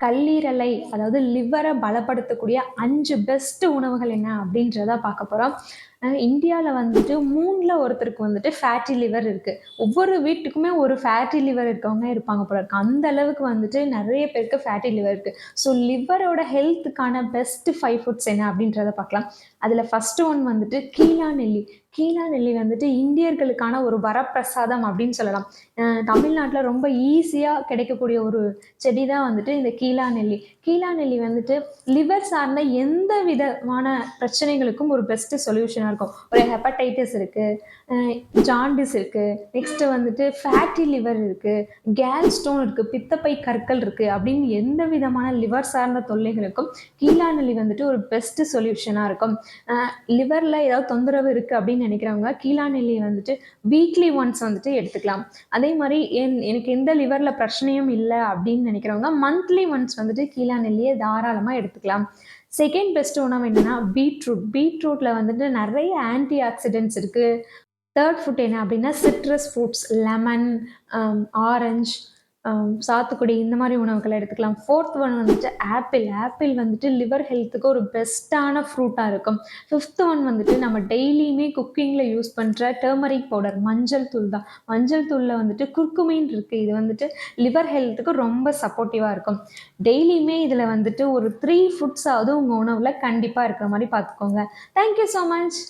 கல்லீரலை அதாவது லிவரை பலப்படுத்தக்கூடிய அஞ்சு பெஸ்ட் உணவுகள் என்ன அப்படின்றத பார்க்க போகிறோம் இந்தியாவில் வந்துட்டு மூணில் ஒருத்தருக்கு வந்துட்டு ஃபேட்டி லிவர் இருக்குது ஒவ்வொரு வீட்டுக்குமே ஒரு ஃபேட்டி லிவர் இருக்கவங்க இருப்பாங்க போல இருக்கு. அந்த அளவுக்கு வந்துட்டு நிறைய பேருக்கு ஃபேட்டி லிவர் இருக்குது ஸோ லிவரோட ஹெல்த்துக்கான பெஸ்ட் ஃபைவ் ஃபுட்ஸ் என்ன அப்படின்றத பார்க்கலாம். அதில் ஃபஸ்ட்டு ஒன் வந்துட்டு கீழா நெல்லி. கீழா நெல்லி வந்துட்டு இந்தியர்களுக்கான ஒரு வரப்பிரசாதம் அப்படின்னு சொல்லலாம். தமிழ்நாட்டில் ரொம்ப ஈஸியாக கிடைக்கக்கூடிய ஒரு செடி தான் வந்துட்டு இந்த கீழா நெல்லி. கீழா நெல்லி வந்துட்டு லிவர் சார்ந்த எந்த விதமான பிரச்சனைகளுக்கும் ஒரு பெஸ்ட்டு சொல்யூஷனாக இருக்கும். ஒரு ஹெப்படைட்டிஸ் இருக்குது ஜாண்டிஸ் இருக்குது நெக்ஸ்ட்டு வந்துட்டு ஃபேட்டி லிவர் இருக்குது கேல் ஸ்டோன் இருக்குது பித்தப்பை கற்கள் இருக்குது அப்படின்னு எந்த விதமான லிவர் சார்ந்த தொல்லைகளுக்கும் கீழா நெல்லி வந்துட்டு ஒரு பெஸ்ட்டு சொல்யூஷனாக இருக்கும். லிவரில் ஏதாவது தொந்தரவு இருக்குது அப்படின்னு நினைக்கிறவங்க கீழா நெல்லியை வந்துட்டு வீக்லி ஒன்ஸ் வந்துட்டு எடுத்துக்கலாம். அதே மாதிரி என் எனக்கு எந்த லிவரில் பிரச்சனையும் இல்லை அப்படின்னு நினைக்கிறவங்க மந்த்லி ஒன்ஸ் வந்துட்டு கீழா நெல்லியை தாராளமாக எடுத்துக்கலாம். செகண்ட் பெஸ்ட் உணவு என்னென்னா பீட்ரூட் பீட்ரூட்டில் வந்துட்டு நிறைய ஆன்டி ஆக்சிடென்ட்ஸ் இருக்குது தேர்ட் ஃபுட் என்ன அப்படின்னா சிட்ரஸ் ஃப்ரூட்ஸ் லெமன் ஆரஞ்ச் சாத்துக்குடி இந்த மாதிரி உணவுகளை எடுத்துக்கலாம். ஃபோர்த் ஒன் வந்துட்டு ஆப்பிள் ஆப்பிள் வந்துட்டு லிவர் ஹெல்த்துக்கு ஒரு பெஸ்ட்டான ஃப்ரூட்டாக இருக்கும். ஃபிஃப்த் ஒன் வந்துட்டு நம்ம டெய்லியுமே குக்கிங்கில் யூஸ் பண்ணுற டர்மரிக் பவுடர் மஞ்சள் தூள் தான். மஞ்சள் தூளில் வந்துட்டு குர்க்குமின் இருக்குது இது வந்துட்டு லிவர் ஹெல்த்துக்கு ரொம்ப சப்போர்ட்டிவாக இருக்கும். டெய்லியுமே இதில் வந்துட்டு ஒரு த்ரீ ஃபுட்ஸாவது உங்கள் உணவில் கண்டிப்பாக இருக்கிற மாதிரி பார்த்துக்கோங்க. Thank you so much